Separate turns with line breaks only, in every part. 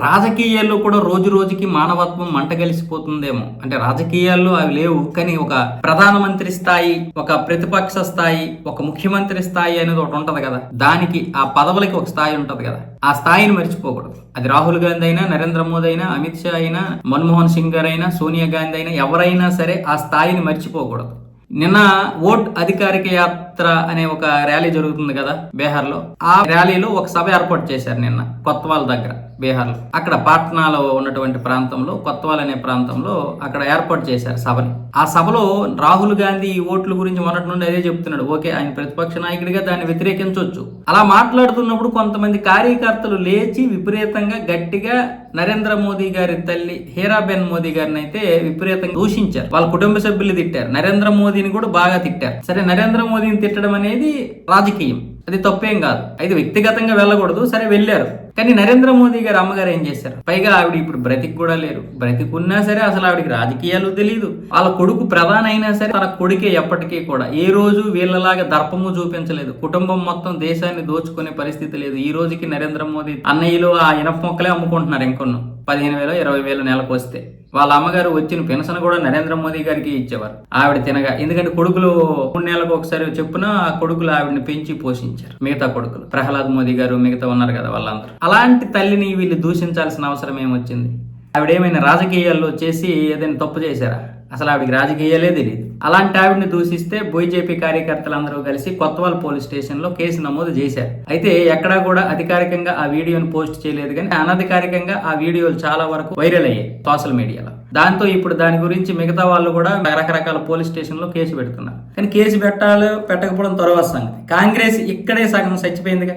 రాజకీయాల్లో కూడా రోజు రోజుకి మానవత్వం మంటగలిసిపోతుందేమో. అంటే రాజకీయాల్లో అవి లేవు కానీ ఒక ప్రధానమంత్రి స్థాయి ఒక ప్రతిపక్ష స్థాయి ఒక ముఖ్యమంత్రి స్థాయి అనేది ఒకటి ఉంటది కదా. దానికి ఆ పదవులకి ఒక స్థాయి ఉంటది కదా. ఆ స్థాయిని మర్చిపోకూడదు. అది రాహుల్ గాంధీ అయినా నరేంద్ర మోదీ అయినా అమిత్ షా అయినా మన్మోహన్ సింగ్ గారు అయినా సోనియా గాంధీ అయినా ఎవరైనా సరే ఆ స్థాయిని మర్చిపోకూడదు. నిన్న ఓట్ అధికారిక యాత్ర అనే ఒక ర్యాలీ జరుగుతుంది కదా బీహార్లో ఆ ర్యాలీలో ఒక సభ ఏర్పాటు చేశారు నిన్న కొత్తవాళ్ళ దగ్గర బీహార్లో అక్కడ పాట్నాలో ఉన్నటువంటి ప్రాంతంలో కొత్తవాల్ అనే ప్రాంతంలో అక్కడ ఏర్పాటు చేశారు సభని. ఆ సభలో రాహుల్ గాంధీ ఈ ఓట్ల గురించి మొన్నటి నుండి అదే చెప్తున్నాడు. ఓకే ఆయన ప్రతిపక్ష నాయకుడిగా దాన్ని వ్యతిరేకించవచ్చు. అలా మాట్లాడుతున్నప్పుడు కొంతమంది కార్యకర్తలు లేచి విపరీతంగా గట్టిగా నరేంద్ర మోదీ గారి తల్లి హీరాబెన్ మోదీ గారిని అయితే విపరీతంగా దూషించారు. వాళ్ళ కుటుంబ సభ్యులు తిట్టారు. నరేంద్ర మోదీని కూడా బాగా తిట్టారు. సరే నరేంద్ర మోదీని తిట్టడం అనేది రాజకీయం. అది తప్పేం కాదు. అయితే వ్యక్తిగతంగా వెళ్ళకూడదు. సరే వెళ్ళారు. కానీ నరేంద్ర మోదీ గారు అమ్మగారు ఏం చేశారు? పైగా ఆవిడ ఇప్పుడు బ్రతికి కూడా లేరు. బ్రతికున్నా సరే అసలు ఆవిడకి రాజకీయాలు తెలియదు వాళ్ళ కొడుకు ప్రధాన అయినా సరే తన కొడుకే ఎప్పటికీ కూడా ఏ రోజు వీళ్ళలాగా దర్పము చూపించలేదు. కుటుంబం మొత్తం దేశాన్ని దోచుకునే పరిస్థితి లేదు. ఈ రోజుకి నరేంద్ర మోదీ అన్నయ్యలు ఆ ఇనప మొక్కలే అమ్ముకుంటున్నారు ఇంకొన్ను. పదిహేను వేలు ఇరవై వేలు నెలకు వస్తే వాళ్ళ అమ్మగారు వచ్చిన పెన్షన్ కూడా నరేంద్ర మోదీ గారికి ఇచ్చేవారు. ఆవిడ తినగా. ఎందుకంటే కొడుకులు మూడు నెలలకు ఒకసారి చెప్పున ఆ కొడుకులు ఆవిడని పెంచి పోషించారు. మిగతా కొడుకులు. ప్రహ్లాద్ మోదీ గారు మిగతా ఉన్నారు కదా వాళ్ళందరూ. అలాంటి తల్లిని వీళ్ళు దూషించాల్సిన అవసరం ఏమొచ్చింది? ఆవిడేమైనా రాజకీయాల్లో చేసి ఏదైనా తప్పు చేశారా? అసలు ఆవిడకి రాజకీయాలే తెలియదు అలాంటి ఆవిడని దూషిస్తే బీజేపీ కార్యకర్తలందరూ కలిసి కొత్తవాల్ పోలీస్ స్టేషన్లో కేసు నమోదు చేశారు. అయితే ఎక్కడా కూడా అధికారికంగా ఆ వీడియోను పోస్ట్ చేయలేదు కానీ అనధికారికంగా ఆ వీడియోలు చాలా వరకు వైరల్ అయ్యాయి సోషల్ మీడియాలో. దాంతో ఇప్పుడు దాని గురించి మిగతా వాళ్ళు కూడా రకరకాల పోలీస్ స్టేషన్లో కేసు పెడుతున్నారు. కానీ కేసు పెట్టాలి పెట్టకపోవడం తర్వాత సంగతి. కాంగ్రెస్ ఇక్కడే సగం చచ్చిపోయిందిగా.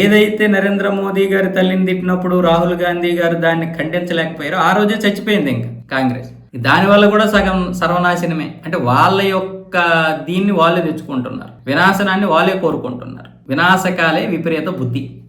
ఏదైతే నరేంద్ర మోదీ గారి తల్లిని తిట్టినప్పుడు రాహుల్ గాంధీ గారు దాన్ని ఖండించలేకపోయారో ఆ రోజే చచ్చిపోయింది ఇంకా కాంగ్రెస్. దానివల్ల కూడా సగం సర్వనాశనమే. అంటే వాళ్ళ యొక్క దీన్ని వాళ్ళే తెచ్చుకుంటున్నారు. వినాశనాన్ని వాళ్ళే కోరుకుంటున్నారు. వినాశకాలే విపరీత బుద్ధి.